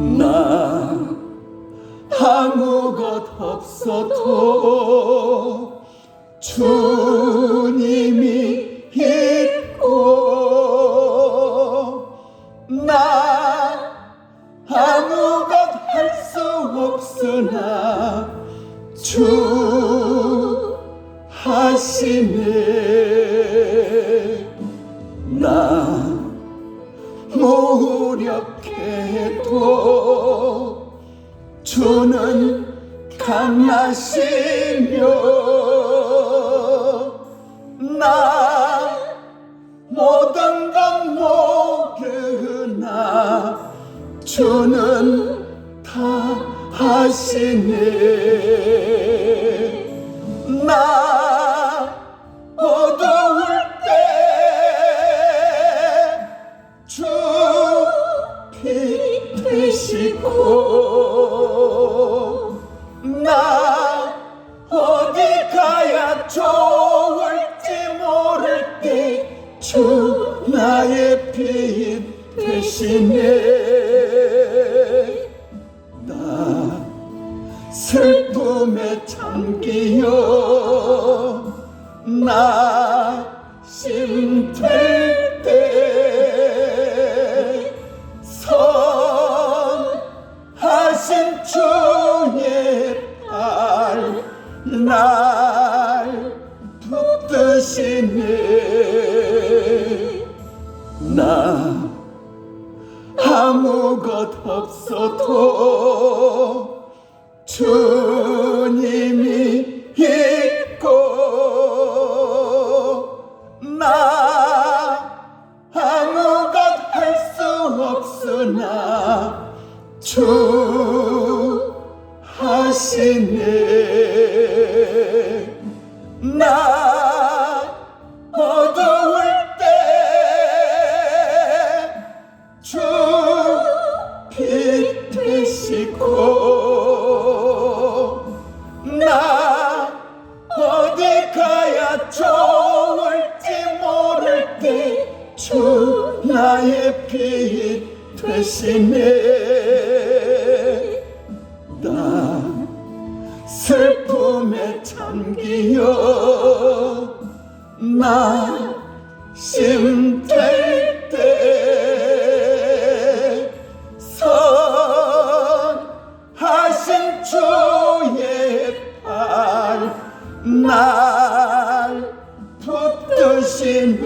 나 아무것 없어도 주님이 있고 나 아무것 할 수 없으나 주 하시네 나 무력 해도 주는 강하시며 나 모든 건 모르나 주는 다 하시네. 나 빛 되시고 나 어디 가야 좋을지 모를 때 주 나의 빛 되시네. 나 슬픔에 잠기어 나 심될 붙드시네. 나 아무것 없어도 주님이 있고 나 아무것 할 수 없으나 주 하시네. 나 좋을지 모를 때 주 나의 빛 되시네 나 슬픔에 잠기어 나 심될 때 선하신 주의 발날 붙드시네